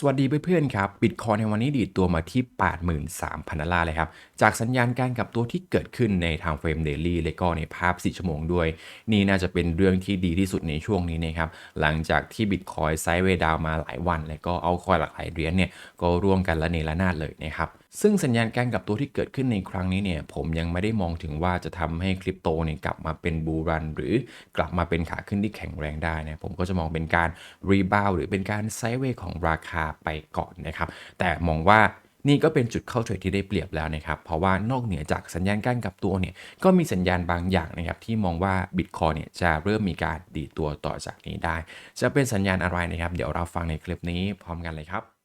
สวัสดีเพื่อนๆครับบิตคอยในวันนี้ดีดตัวมาที่ 83,000ดอลลาร์เลยครับ จากสัญญาณการกลับตัวที่เกิดขึ้นในทางเฟรมเดลี่และก็ในภาพ 4 ชั่วโมงด้วย นี่น่าจะเป็นเรื่องที่ดีที่สุดในช่วงนี้นะครับ หลังจากที่บิตคอยไซด์เวดาวมาหลายวัน และก็เอาคอยหลากหลายเหรียญเนี่ยก็ร่วงกันละเนระนาดเลยนะครับซึ่งสัญญาณการกลับตัวที่เกิดขึ้นในครั้งนี้เนี่ยผมยังไม่ได้มองถึงว่าจะทำให้คริปโตเนี่ยกลับมาเป็นบูรัน หรือกลับมาเป็นขาขึ้นที่แข็งแรงได้นะผมก็จะมองเป็นการรีบาวหรือเป็นการไซด์เวย์ของราคาไปก่อนนะครับแต่มองว่านี่ก็เป็นจุดเข้าเทรดที่ได้เปรียบแล้วนะครับ เพราะว่านอกเหนือจากสัญญาณการกลับตัวเนี่ย ก็มีสัญญาณบางอย่างนะครับที่มองว่าบิตคอยเนี่ยจะเริ่มมีการดีตัวต่อจากนี้ได้ จะเป็นสัญญาณอะไรนะครับ เดี๋ยวเราฟังในคลิปนี้พร้อมกันเลยครับ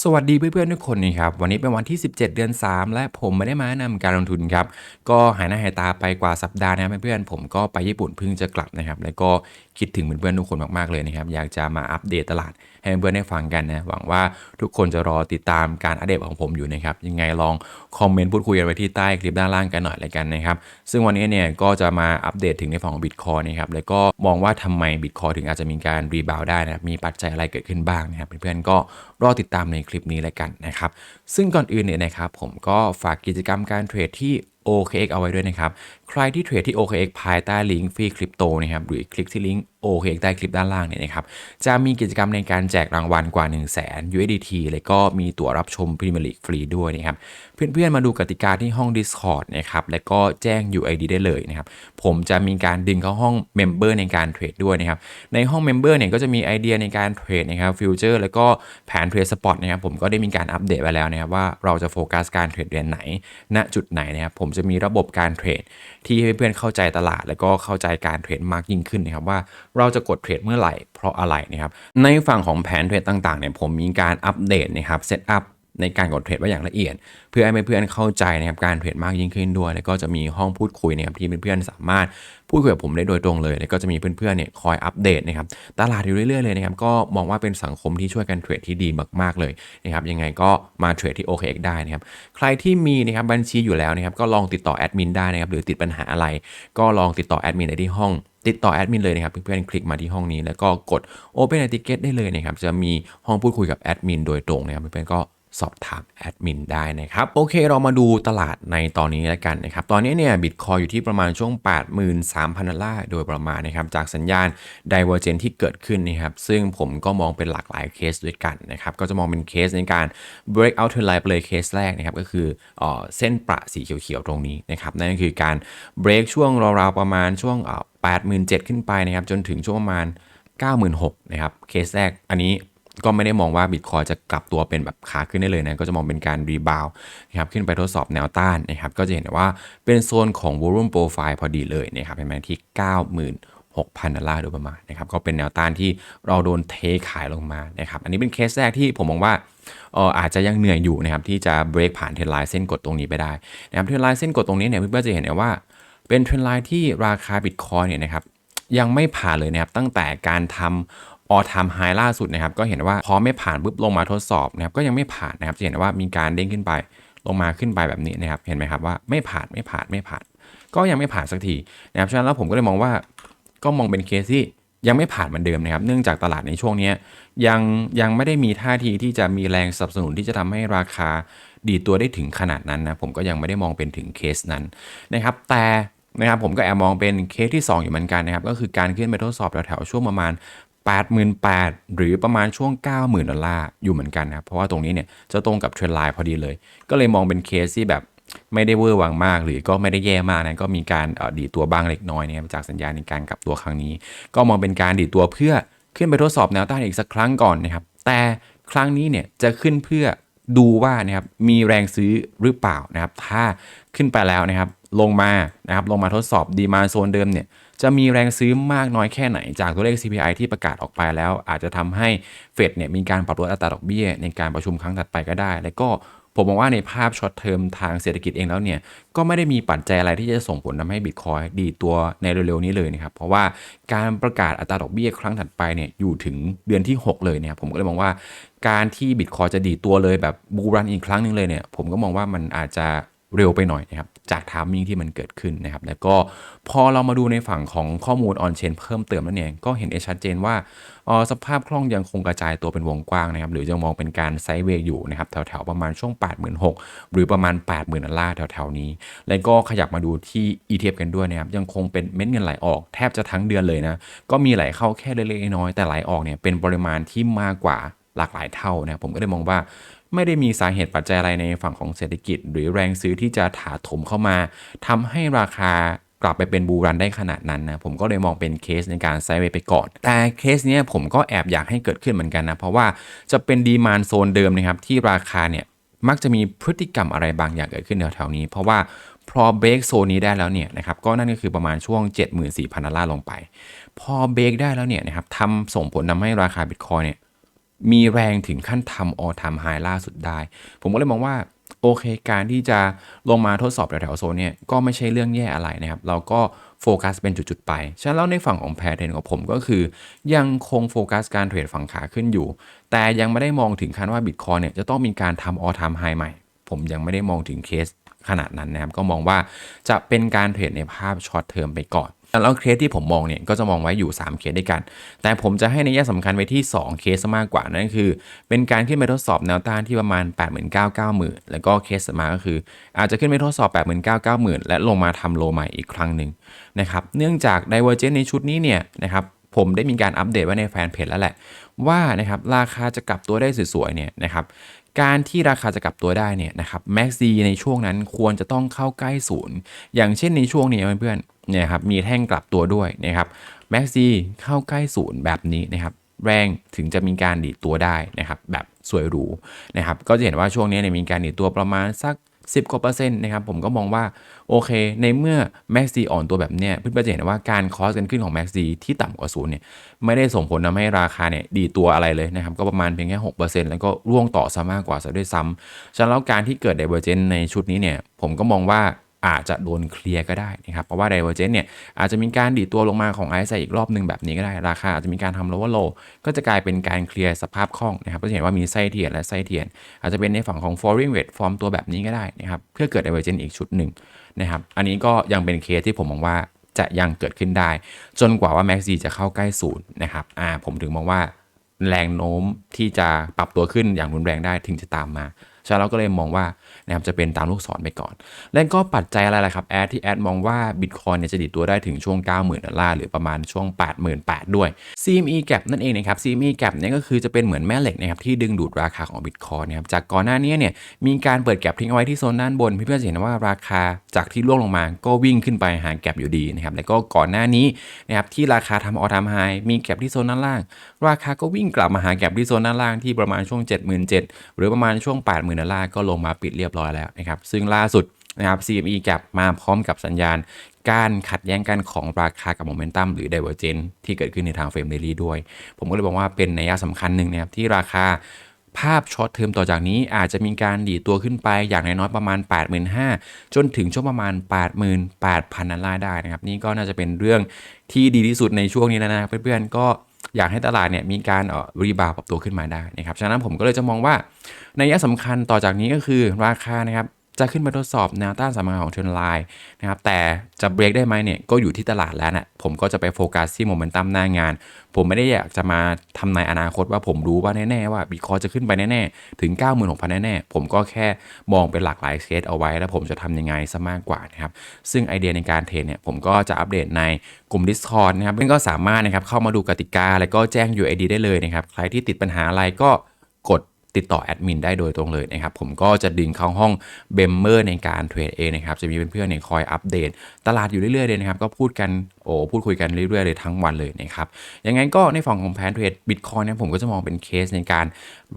สวัสดีเพื่อนๆทุกคนนะครับ วันนี้เป็นวันที่ 17 เดือน 3 และผมไม่ได้มาแนะนำการลงทุนครับ ก็หายหน้าหายตาไปกว่าสัปดาห์นะครับเพื่อนๆผมก็ไปญี่ปุ่นเพิ่งจะกลับนะครับ แล้วก็คิดถึงเพื่อนๆทุกคนมากๆเลยนะครับ อยากจะมาอัปเดตตลาดให้เพื่อนๆได้ฟังกันนะ หวังว่าทุกคนจะรอติดตามการอัปเดตของผมอยู่นะครับ ยังไงลองคอมเมนต์พูดคุยกันไว้ที่ใต้คลิปด้านล่างกันหน่อยเลยกันนะครับ ซึ่งวันนี้เนี่ยก็จะมาอัปเดตถึงในฝั่งของบิตคอยนะครับ แล้วก็มองว่าทำไมบิตคอยถึงอาจจะมีการรีบาวได้นะ มีปัจจัยอะไรเกิดขึ้นบ้างนะครับ เพื่อนๆก็ รอติดตามในคลิปนี้เลยกันนะครับ ซึ่งก่อนอื่นเนี่ยนะครับผมก็ฝากกิจกรรมการเทรดที่ OKX เอาไว้ด้วยนะครับ ใครที่เทรดที่ OKX ภายใต้ลิงก์ฟรีคริปโตนะครับหรือคลิกที่ลิงก์ OKX ใต้คลิปด้านล่างเนี่ยนะครับจะมีกิจกรรมในการแจกรางวัลกว่า 1 0 0 0 0แสน USDT แล้วก็มีตั๋วรับชมพรีเมียร์ลีกฟรีด้วยนะครับเพื่อนๆมาดูกติกาที่ห้อง Discord นะครับแล้วก็แจ้ง UID ได้เลยนะครับผมจะมีการดึงเข้าห้อง Member ในการเทรดด้วยนะครับในห้อง Member เนี่ยก็จะมีไอเดียในการเทรดนะครับฟิวเจอร์แล้วก็แผนเทรดสปอตนะครับผมก็ได้มีการอัปเดตไว้แล้วนะครับว่าเราจะโฟกัสการเทรดเดือนไหน ณจุดไหนนะครับผมจะมีระบบการเทรดที่ให้เพื่อนๆเข้าใจตลาด แล้วก็เข้าใจการเทรดมากยิ่งขึ้นนะครับว่าเราจะกดเทรดเมื่อไหร่เพราะอะไรนะครับในฝั่งของแผนเทรดต่างๆเนี่ยผมมีการอัปเดตนะครับเซตอัพ ในการกดเทรดไว้อย่างละเอียด เพื่อให้เพื่อนๆเข้าใจนะครับการเทรดมากยิ่งขึ้นด้วย แล้วก็จะมีห้องพูดคุยนะครับที่เพื่อนๆสามารถพูดคุยกับผมได้โดยตรงเลย แล้วก็จะมีเพื่อนๆเนี่ยคอยอัปเดตนะครับตลาดอยู่เรื่อยๆเลยนะครับก็มองว่าเป็นสังคมที่ช่วยกันเทรดที่ดีมากๆเลยนะครับยังไงก็มาเทรดที่ OKX ได้นะครับใครที่มีนะครับบัญชีอยู่แล้วนะครับก็ลองติดต่อแอดมินได้นะครับหรือติดปัญหาอะไร ก็ลองติดต่อแอดมินได้ที่ห้องติดต่อแอดมินเลยนะครับเพื่อนๆคลิกมาที่ห้องนี้ แล้วก็กด Open a Ticket ได้เลยนะครับจะมีห้องพูดคุยกับแอดมินโดยตรงนะครับเพื่อนๆก็ สอบถามแอดมินได้นะครับ โอเคเรามาดูตลาดในตอนนี้แล้วกันนะครับ ตอนนี้เนี่ยบิตคอยอยู่ที่ประมาณช่วง 83,000ดอลลาร์โดยประมาณนะครับ จากสัญญาณ Divergent ที่เกิดขึ้นนะครับ ซึ่งผมก็มองเป็นหลากหลายเคสด้วยกันนะครับ ก็จะมองเป็นเคสในการ break out trend line ไปเลยเคสแรกนะครับ ก็คือเออเส้นประสีเขียวๆตรงนี้นะครับนั่นก็คือการ break ช่วงราวๆประมาณช่วง 87,000 ขึ้นไปนะครับจนถึงช่วงประมาณ96,000นะครับเคสแรกอันนี้ ก็ไม่ได้มองว่าบิตคอยจะกลับตัวเป็นแบบขาขึ้นได้เลยนะก็จะมองเป็นการรีบาวนะครับขึ้นไปทดสอบแนวต้านนะครับก็จะเห็นว่าเป็นโซนของ volume profile พอดีเลยนะครับเป็นแบงที่96,000 ดอลลาร์โดยประมาณนะครับก็เป็นแนวต้านที่เราโดนเทขายลงมานะครับอันนี้เป็นเคสแรกที่ผมมองว่าเอออาจจะยังเหนื่อยอยู่นะครับที่จะเบรกผ่านเทรนไลน์เส้นกดตรงนี้ไปได้นะครับเทรนไลน์เส้นกดตรงนี้เนี่ยเพื่อนๆจะเห็นว่า เป็นเทรนไลน์ที่ราคาบิตคอยเนี่ยนะครับยังไม่ผ่านเลยนะครับตั้งแต่การทำ ออทามไฮล่าสุดนะครับก็เห็นว่าพอไม่ผ่านปุ๊บลงมาทดสอบนะครับก็ยังไม่ผ่านนะครับจะเห็นว่ามีการเด้งขึ้นไปลงมาขึ้นไปแบบนี้นะครับเห็นไหมครับว่าไม่ผ่านไม่ผ่านไม่ผ่าน ก็ยังไม่ผ่านสักทีนะครับฉะนั้นแล้วผมก็เลยมองว่าก็มองเป็นเคสที่ยังไม่ผ่านเหมือนเดิมนะครับเนื่องจากตลาดในช่วงนี้ยังยังไม่ได้มีท่าทีที่จะมีแรงสนับสนุนที่จะทำให้ราคาดีตัวได้ถึงขนาดนั้นนะผมก็ยังไม่ได้มองเป็นถึงเคสนั้นนะครับแต่นะครับผมก็แอบมองเป็นเคสที่ 2 อยู่เหมือนกันนะครับก็คือการขึ้นไปทดสอบแถวๆช่วงประมาณ 88,000 หรือประมาณช่วง 90,000 ดอลลาร์อยู่เหมือนกันนะครับ เพราะว่าตรงนี้เนี่ยจะตรงกับเทรนไลน์พอดีเลย ก็เลยมองเป็นเคสที่แบบไม่ได้เวอร์วังมาก หรือก็ไม่ได้แย่มากนะก็มีการดีตัวบ้างเล็กน้อยนะครับจากสัญญาณในการกลับตัวครั้งนี้ ก็มองเป็นการดีตัวเพื่อขึ้นไปทดสอบแนวต้านอีกสักครั้งก่อนนะครับ แต่ครั้งนี้เนี่ยจะขึ้นเพื่อดูว่านะครับมีแรงซื้อหรือเปล่านะครับ ถ้าขึ้นไปแล้วนะครับลงมานะครับลงมาทดสอบดีมาโซนเดิมเนี่ยจะมีแรงซื้อมากน้อยแค่ไหนจากตัวเลข CPI ที่ประกาศออกไปแล้ว อาจจะทำให้เฟดเนี่ยมีการปรับลดอัตราดอกเบี้ย ในการประชุมครั้งถัดไปก็ได้ และก็ผมมองว่าในภาพช็อตเทอมทางเศรษฐกิจเองแล้วเนี่ย ก็ไม่ได้มีปัจจัยอะไรที่จะส่งผลทำให้บิตคอยดีตัวในเร็วๆนี้เลยนะครับ เพราะว่าการประกาศอัตราดอกเบี้ยครั้งถัดไปเนี่ยอยู่ถึงเดือนที่ 6 เลยเนี่ยผมก็เลยมองว่าการที่บิตคอยจะดีตัวเลยแบบบูรันอีกครั้งหนึงเลยเนี่ยผมก็มองว่ามันอาจจะเร็วไปหน่อยนะครับ จากทามมิ่งที่มันเกิดขึ้นนะครับ แล้วก็พอเรามาดูในฝั่งของข้อมูลออนเชนเพิ่มเติมแล้วเนี่ยก็เห็นได้ชัดเจนว่าออสภาพคล่องยังคงกระจายตัวเป็นวงกว้างนะครับ หรือจะมองเป็นการไซด์เวย์อยู่นะครับ แถวๆ ประมาณช่วง 86,000หรือประมาณ 80,000ดอลลาร์แถวๆ นี้ แล้วก็ขยับมาดูที่ ETF กันด้วยนะครับ ยังคงเป็นเม็ดเงินไหลออกแทบจะทั้งเดือนเลยนะ ก็มีไหลเข้าแค่เล็กๆน้อยๆแต่ไหลออกเนี่ยเป็นปริมาณที่มากกว่าหลากหลายเท่านะผมก็เลยมองว่า ไม่ได้มีสาเหตุปัจจัยอะไรในฝั่งของเศรษฐกิจ หรือแรงซื้อที่จะถาถมเข้ามาทำให้ราคากลับไปเป็นบูรันได้ขนาดนั้นนะ ผมก็เลยมองเป็นเคสในการไซด์เวย์ไปก่อน แต่เคสเนี้ยผมก็แอบอยากให้เกิดขึ้นเหมือนกันนะ เพราะว่าจะเป็นดีมานโซนเดิมนะครับ ที่ราคาเนี่ยมักจะมีพฤติกรรมอะไรบางอย่างเกิดขึ้นแถวๆนี้ เพราะว่าพอเบรกโซนนี้ได้แล้วเนี่ยนะครับก็นั่นก็คือประมาณช่วง 74,000ดอลลาร์ลงไป พอเบรกได้แล้วเนี่ยนะครับทำส่งผลทำให้ราคาบิตคอยเนี่ย มีแรงถึงขั้นทำออทำไฮล่าสุดได้ ผมก็เลยมองว่าโอเค การที่จะลงมาทดสอบแถวๆโซนเนี่ยก็ไม่ใช่เรื่องแย่อะไรนะครับ เราก็โฟกัสเป็นจุด ๆ ไป ฉะนั้นแล้วในฝั่งของแพทเทรนของผมก็คือ ยังคงโฟกัสการเทรดฝั่งขาขึ้นอยู่ แต่ยังไม่ได้มองถึงขั้นว่าบิตคอยเนี่ยจะต้องมีการทำออทำไฮใหม่ ผมยังไม่ได้มองถึงเคส ขนาดนั้นนะครับ ก็มองว่าจะเป็นการเทรดในภาพช็อตเทอมไปก่อนแล้วเคสที่ผมมองเนี่ยก็จะมองไว้อยู่ 3 เคสด้วยกัน แต่ผมจะให้ในแง่สำคัญไปที่ 2 เคสมากกว่านั่นคือ เป็นการขึ้นไปทดสอบแนวต้านที่ประมาณ 8 9 9 0 0 0แล้วก็เคสมาก็คือ อาจจะขึ้นไปทดสอบ 8 9 9 0 0 0และลงมาทำโลใหม่อีกครั้งหนึ่งนะครับเนื่องจาก Divergence ในชุดนี้เนี่ยนะครับผมได้มีการอัปเดตไว้ในแฟนเพจแล้วแหละ ว่านะครับราคาจะกลับตัวได้สวยๆเนี่ยนะครับ การที่ราคาจะกลับตัวได้เนี่ยนะครับแม็กซีในช่วงนั้นควรจะต้องเข้าใกล้ศูนย์อย่างเช่นในช่วงนี้เพื่อนๆเนี่ยครับมีแท่งกลับตัวด้วยนะครับแม็กซีเข้าใกล้ศูนย์แบบนี้นะครับแรงถึงจะมีการดีดตัวได้นะครับแบบสวยหรูนะครับก็จะเห็นว่าช่วงนี้เนี่ยมีการดีดตัวประมาณสัก 10กว่าเปอร์เซ็นต์นะครับผมก็มองว่าโอเค ในเมื่อ Max D อ่อนตัวแบบเนี้ยเพื่อนๆจะเห็นว่าการคอสกันขึ้นของ Max D ที่ต่ำกว่าศูนย์เนี่ยไม่ได้ส่งผลทำให้ราคาเนี่ยดีตัวอะไรเลยนะครับก็ประมาณเพียงแค่6%แล้วก็ร่วงต่อซะมากกว่าซะด้วยซ้ำฉะนั้นแล้วการที่เกิด Divergence ในชุดนี้เนี่ยผมก็มองว่า อาจจะโดนเคลียร์ก็ได้นะครับ เพราะว่า Divergence เนี่ยอาจจะมีการดีดตัวลงมาของ i อ i อีกรอบหนึ่งแบบนี้ก็ได้ ราคาอาจจะมีการทำ lower low ก็จะกลายเป็นการเคลียร์สภาพคล่องนะครับก็จะเห็นว่ามีไส้เทียนและไส้เทียน อาจจะเป็นในฝั่งของ falling wedge ฟอร์มตัวแบบนี้ก็ได้นะครับเพื่อเกิด Divergence อีกชุดหนึ่งนะครับอันนี้ก็ยังเป็นเคสที่ผมมองว่าจะยังเกิดขึ้นได้ จนกว่าว่า Max D จะเข้าใกล้ศูนย์นะครับอ่าผมถึงมองว่าแรงโน้มที่จะปรับตัวขึ้นอย่างรุนแรงได้ถึงจะตามมาฉะนั้นเราก็เลยมองว่า นะครับจะเป็นตามลูกศรไปก่อน และก็ปัจจัยอะไรล่ะครับแอดที่แอดมองว่าบิตคอยเนี่ยจะดีดตัวได้ถึงช่วง 90,000ดอลลาร์หรือประมาณช่วง 88,000 ด้วย CME gap นั่นเองนะครับ CME gap เนี่ยก็คือจะเป็นเหมือนแม่เหล็กนะครับที่ดึงดูดราคาของบิตคอยนะครับจากก่อนหน้านี้เนี่ยมีการเปิดแกลบทิ้งเอาไว้ที่โซนด้านบนเพื่อนๆจะเห็นว่าราคาจากที่ร่วงลงมาก็วิ่งขึ้นไปหาแกลบอยู่ดีนะครับแล้วก็ก่อนหน้านี้นะครับที่ราคาทำออทามไฮมีแกลบที่โซนด้านล่าง ราคาก็วิ่งกลับมาหาแกลบที่โซนด้านล่างที่ประมาณช่วง 77,000หรือประมาณช่วง 80,000ดอลลาร์ก็ลงมาปิดเรียบร้อยแล้วนะครับ ซึ่งล่าสุดนะครับ CME กลับมาพร้อมกับสัญญาณ การขัดแย้งกันของราคากับโมเมนตัมหรือ Divergence ที่เกิดขึ้นในทางเฟรมเดลี่ด้วย ผมก็เลยบอกว่าเป็นนัยสำคัญหนึ่งนะครับที่ราคาภาพช็อตเทอมต่อจากนี้อาจจะมีการดีตัวขึ้นไปอย่างน้อยๆประมาณ 85,000 จนถึงช่วงประมาณ 88,000ดอลลาร์ได้นะครับ นี่ก็น่าจะเป็นเรื่องที่ดีที่สุดในช่วงนี้แล้วนะครับเพื่อนๆก็ อยากให้ตลาดเนี่ยมีการเอ่อรีบาวปรับตัวขึ้นมาได้นะครับฉะนั้นผมก็เลยจะมองว่าในยะสำคัญต่อจากนี้ก็คือราคานะครับ จะขึ้นมาทดสอบแนวต้านสำคัญของเทรนไลน์นะครับแต่จะเบรกได้ไหมเนี่ยก็อยู่ที่ตลาดแล้วนะผมก็จะไปโฟกัสที่โมเมนตัมหน้างาน ผมไม่ได้อยากจะมาทำนายอนาคตว่าผมรู้ว่าแน่ๆว่าบิตคอยจะขึ้นไปแน่ๆ ถึง 96,000 แน่ๆ ผมก็แค่มองเป็นหลากหลายเคสเอาไว้ แล้วผมจะทำยังไงซะมากกว่านะครับซึ่งไอเดียในการเทรดเนี่ยผมก็จะอัปเดตในกลุ่ม Discord นะครับเพื่อนก็สามารถนะครับเข้ามาดูกติกา แล้วก็แจ้ง UID ได้เลยนะครับใครที่ติดปัญหาอะไรก็ ติดต่อแอดมินได้โดยตรงเลยนะครับผมก็จะดึงเข้าห้องเบมเมอร์ในการเทรดเองนะครับจะมีเพื่อนๆเนี่ยคอยอัปเดต ตลาดอยู่เรื่อยๆเลยนะครับก็พูดกันโอ้พูดคุยกันเรื่อยๆเลยทั้งวันเลยนะครับยังไงก็ในฝั่งของแพนเทรดบิตคอยเนี่ยผมก็จะมองเป็นเคสในการ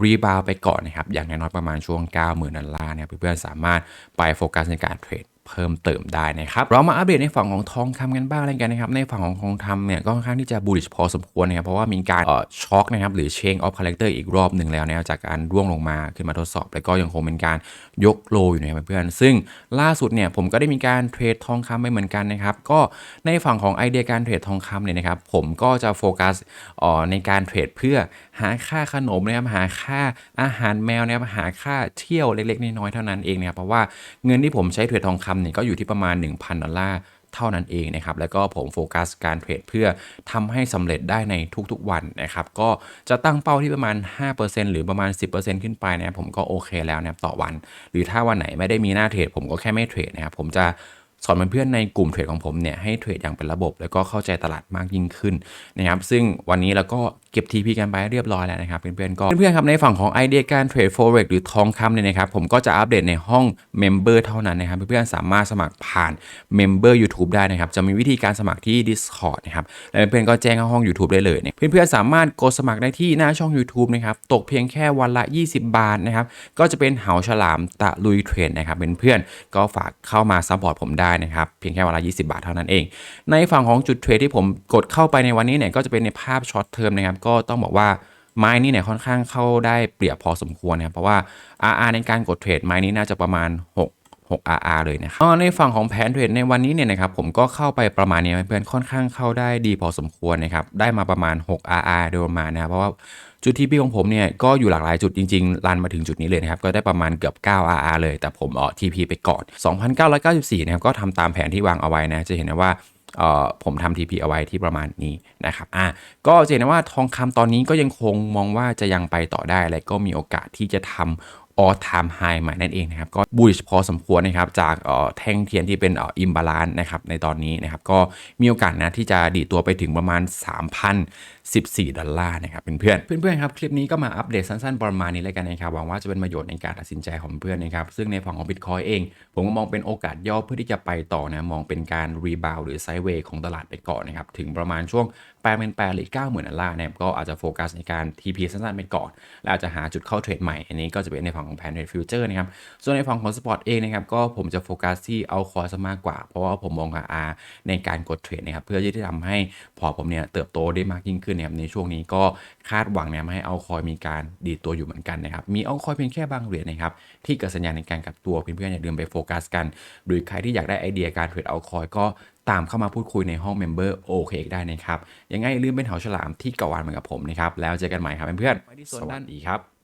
รีบาวไปก่อนนะครับอย่างน้อยๆประมาณช่วง 90,000ดอลลาร์เนี่ยเพื่อนๆสามารถไปโฟกัสในการเทรด เพิ่มเติมได้นะครับ เรามาอัปเดตในฝั่งของทองคำกันบ้างอะไรกันนะครับ ในฝั่งของทองคำเนี่ยก็ค่อนข้างที่จะบูล h พอสมควรนะครับ เพราะว่ามีการเอ่อช็อคนะครับหรือเชงออฟคาแรคเตอร์อีกรอบหนึ่งแล้วนะจากการร่วงลงมาขึ้นมาทดสอบ แล้วก็ยังคงเป็นการยกโลอยู่นะครับเพื่อนๆซึ่งล่าสุดเนี่ยผมก็ได้มีการเทรดทองคำไปเหมือนกันนะครับก็ในฝั่งของไอเดียการเทรดทองคำเนี่ยนะครับผมก็จะโฟกัสอ่อในการเทรดเพื่อหาค่าขนมนะครับหาค่าอาหารแมวนะครับหาค่าเที่ยวเล็กๆน้อยๆเท่านั้นเองนะครับเพราะว่าเงินที่ผมใช้เทรดทองคำเนี่ยก็อยู่ที่ประมาณ 1,000 ดอลลาร์เท่านั้นเองนะครับ แล้วก็ผมโฟกัสการเทรดเพื่อทำให้สำเร็จได้ในทุกๆวันนะครับ ก็จะตั้งเป้าที่ประมาณ 5%หรือประมาณ 10%ขึ้นไปนะผมก็โอเคแล้วนะต่อวัน หรือถ้าวันไหนไม่ได้มีหน้าเทรดผมก็แค่ไม่เทรดนะครับ ผมจะ สอนเพื่อนๆในกลุ่มเทรดของผมเนี่ยให้เทรดอย่างเป็นระบบ แล้วก็เข้าใจตลาดมากยิ่งขึ้นนะครับซึ่งวันนี้เราก็เก็บ TP กันไปเรียบร้อยแล้วนะครับเพื่อนๆก็เพื่อนๆครับในฝั่งของไอเดียการเทรด forex หรือทองคำเนี่ยนะครับผมก็จะอัปเดตในห้อง Member เท่านั้นนะครับเพื่อนๆสามารถสมัครผ่าน Member YouTube ได้นะครับจะมีวิธีการสมัครที่ Discord นะครับแล้วเพื่อนๆก็แจ้งเข้าห้อง YouTube ได้เลยเนี่ยเพื่อนๆสามารถกดสมัครได้ที่หน้าช่อง YouTube นะครับตกเพียงแค่วันละ 20 บาทนะครับก็จะเป็นเหาฉลามตะลุยเทรดนะครับเพื่อนๆก็ฝากเข้ามาซัพพอร์ตผมได้นะครับเพียงแค่วันละ 20 บาทเท่านั้นเอง ในฝั่งของจุดเทรดที่ผมกดเข้าไปในวันนี้เนี่ยก็จะเป็นในภาพช็อตเทอมนะครับก็ต้องบอกว่าไม้นี้เนี่ยค่อนข้างเข้าได้เปรียบพอสมควรนะครับเพราะว่า RR ในการกดเทรดไม้นี้น่าจะประมาณ 6 6 RR เลยนะครับในฝั่งของแผนเทรดในวันนี้เนี่ยนะครับผมก็เข้าไปประมาณนี้เพื่อนๆค่อนข้างเข้าได้ดีพอสมควรนะครับได้มาประมาณ 6 RR โดยประมาณนะครับเพราะว่า จุดที่พี่ของผมเนี่ยก็อยู่หลากหลายจุดจริงๆรันมาถึงจุดนี้เลยนะครับ ก็ได้ประมาณเกือบ9 RR เลย แต่ผมเออ TP ไปก่อน 2,994 นะครับ ก็ทำตามแผนที่วางเอาไว้นะ จะเห็นได้ว่าเออผมทำ TP เอาไว้ที่ประมาณนี้นะครับอะก็จะเห็นว่าทองคำตอนนี้ก็ยังคงมองว่าจะยังไปต่อได้ และก็มีโอกาสที่จะทำ all time high ใหม่นั่นเองนะครับ ก็บูชพอสมควรนะครับ จากเออแท่งเทียนที่เป็นอ่อ imbalance นะครับในตอนนี้นะครับ ก็มีโอกาสนะที่จะดีตัวไปถึงประมาณ 3,000 14 ดอลลาร์นะครับเพื่อนๆเพื่อนๆครับคลิปนี้ก็มาอัปเดตสั้นๆประมาณนี้เลยกันนะครับหวังว่าจะเป็นประโยชน์ในการตัดสินใจของเพื่อนนะครับซึ่งในฝั่งของ Bitcoin เอง ผมก็มองเป็นโอกาสย่อเพื่อที่จะไปต่อนะมองเป็นการรีบาวหรือไซด์เวย์ของตลาดไปก่อนนะครับถึงประมาณช่วง8 0 0 0 0หรือ90,000ดอลลาร์นะครับก็อาจจะโฟกัสในการ TP สั้นๆไปก่อน แล้วอาจจะหาจุดเข้าเทรดใหม่ อันนี้ก็จะเป็นในฝั่งของแผนเทรดฟิวเจอร์นะครับส่วนในฝั่งของสปอร์ตเองนะครับก็ผมจะโฟกัสที่เอาคอร์ซมากกว่า เพราะว่าผมมองหาในการกดเทรดนะครับเพื่อที่จะทำให้พอผมเนี่ยเติบโตได้มากยิ่งขึ้นนะครับในช่วงนี้ก็คาดหวังนี่ให้เอาคอยมีการดีดตัวอยู่เหมือนกันนะครับมีเอาคอยเพียงแค่บางเหรียญนะครับที่เกิดสัญญาณในการกลับตัวเพื่อนๆอย่าลืมไปโฟกัสกัน หรือใครที่อยากได้ไอเดียการเทรดเอาคอยก็ตามเข้ามาพูดคุยในห้องเมมเบอร์โอเคได้นะครับยังไงอย่าลืมเป็นเหาฉลามที่เก่าวันเหมือนกับผมนะครับแล้วเจอกันใหม่ครับเพื่อนๆสวัสดีครับ